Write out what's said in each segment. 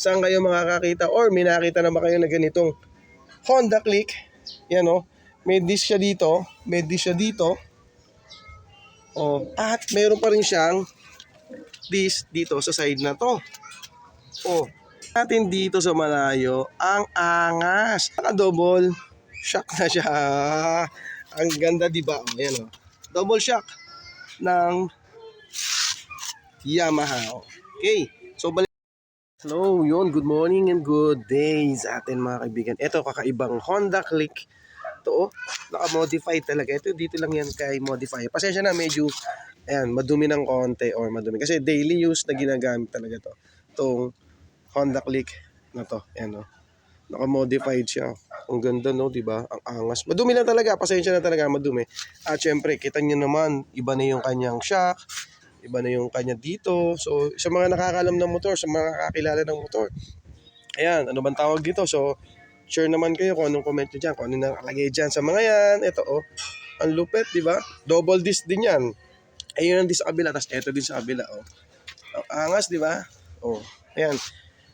Saan kayo makakakita or may nakita na ba kayo na ganitong Honda Click? Yan o. May disc siya dito. May disc siya dito. Oh, at meron pa rin siyang disc dito sa side na to. Oh, natin dito sa malayo, ang angas. Naka-double shock na siya. Ang ganda, di ba? Oh, yan oh. Double shock ng Yamaha. Okay. So, Hello, yun. Good morning and good day sa atin mga kaibigan. Ito, kakaibang Honda Click. Ito, oh, naka-modify talaga. Ito, dito lang yan kay modify. Pasensya na, medyo, ayan, madumi ng konti or madumi. Kasi daily use na ginagamit talaga to. Itong Honda Click na to. Ayan, oh. Naka-modified siya. Ang ganda, no? di ba? Ang angas. Madumi lang talaga. Pasensya na talaga, madumi. At syempre, kita nyo naman, iba na yung kanyang shock. Iba na yung kanya dito. So, sa mga nakakalam ng motor, sa mga nakakilala ng motor, ayan, ano bang tawag dito? So, sure naman kayo kung anong comment nyo dyan, kung ano nakalagay dyan sa mga yan. Ito, oh, ang lupet, di ba? Double disc din yan. Ayun ang disc sa kabila, tapos ito din sa kabila, oh. Ang angas, di ba? Oh, ayan.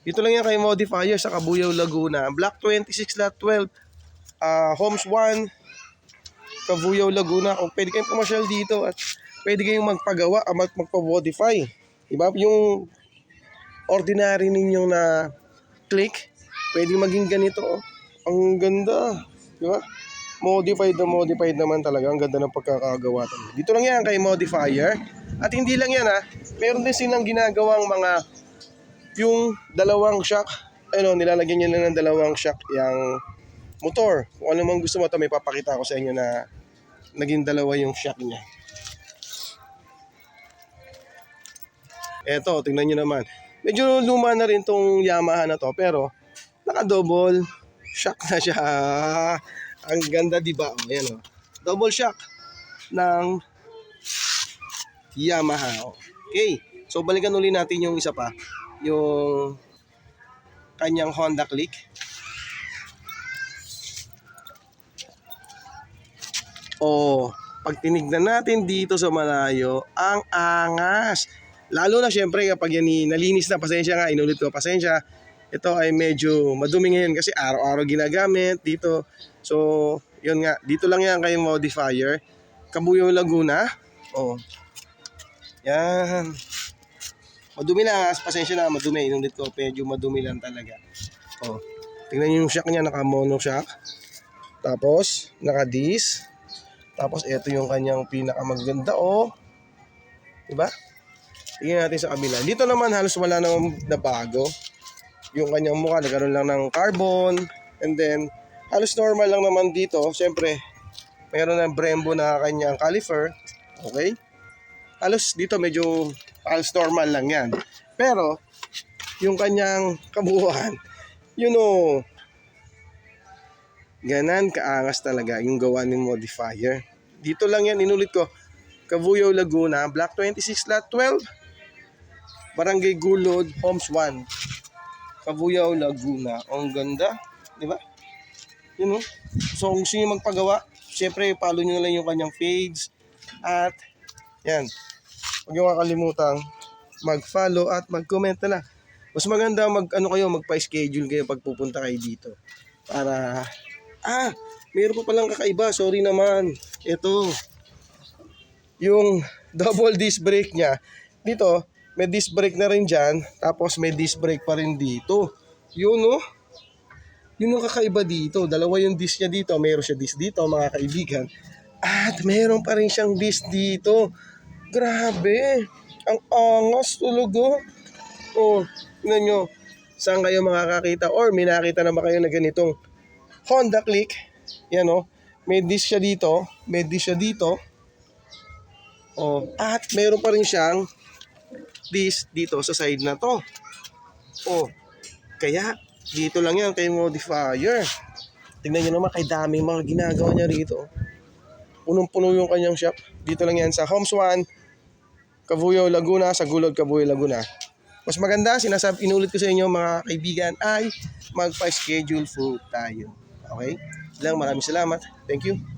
Dito lang yan kay modifier sa Kabuyaw, Laguna. Black 26 lot 12. ah Homes 1. Kabuyaw, Laguna. Kung pwede kayong pumasyal dito at pwede kayong magpagawa, ah, mag magpa-modify. Diba? Yung ordinary ninyong na click, pwede maging ganito. Oh. Ang ganda. Diba? Modified na modified naman talaga. Ang ganda ng pagkakagawa. Dito lang yan kay modifier. At hindi lang yan ha. Meron din silang ginagawang mga yung dalawang shock, ano, nilalagyan niya na ng dalawang shock yung motor. Kung ano mang gusto mo ito, may papakita ko sa inyo na naging dalawa yung shock niya. Eto, tingnan nyo naman. Medyo luma na rin tong Yamaha na to, pero naka-double shock na siya. Ang ganda, di ba? Oh, oh. Double shock ng Yamaha. Okay. So, balikan uli natin yung isa pa. Yung kanyang Honda Click. O, pag tinignan natin dito sa malayo, ang angas. Lalo na syempre kapag yan i- nalinis na, pasensya nga, inulit ko, pasensya. Ito ay medyo madumi ngayon kasi araw-araw ginagamit dito. So, yun nga, dito lang yan kay modifier. Kabuyaw Laguna. Oh. Yan. Madumi na, pasensya na, madumi. Inulit ko, medyo madumi lang talaga. Oh. Tingnan yung shock niya, naka-mono shock. Tapos, naka-disc. Tapos, ito yung kanyang pinakamaganda, oh. Diba? Tingnan natin sa kabila. Dito naman, halos wala namang nabago. Yung kanyang mukha, nagkaroon lang ng carbon. And then, halos normal lang naman dito. Siyempre, mayroon ng Brembo na kanyang caliper. Okay? Halos dito medyo halos normal lang yan. Pero, yung kanyang kabuuan, you know, ganan kaangas talaga yung gawa ng modifier. Dito lang yan, inulit ko. Kabuyaw, Laguna, Block 26, Lot 12, Barangay Gulod, Homes 1. Kabuyaw, Laguna. Ang ganda, di ba? Yun know? So, kung gusto nyo magpagawa, syempre, follow nyo na lang yung kanyang page. At, yan, huwag nyo kakalimutan mag-follow at mag-comment na lang. Mas maganda mag ano kayo, magpa-schedule kayo pag pupunta kayo dito. Para ah, mayroon pa palang kakaiba. Sorry naman. Ito. Yung double disc brake niya. Dito, may disc brake na rin diyan, tapos may disc brake pa rin dito. Yun oh. Yun yung kakaiba dito. Dalawa yung disc niya dito. Mayroon siya disc dito, mga kaibigan. At mayroon pa rin siyang disc dito. Grabe. Ang angas talaga. Oh, tingnan nyo. Saan kayo makakakita or may nakita na ba kayo na ganitong Honda Click. Yan oh. May disc siya dito. May disc siya dito. Oh, at mayroon pa rin siyang disc dito sa side na to. Oh, kaya dito lang yan kay modifier. Tingnan nyo naman kay daming mga ginagawa niya rito. Punong-puno yung kanyang shop. Dito lang yan sa Homes 1, Kabuyaw, Laguna, sa Gulod, Kabuyaw, Laguna. Mas maganda, sinasabi, inulit ko sa inyo mga kaibigan, ay magpa-schedule po tayo. Okay? Lang, maraming salamat. Thank you.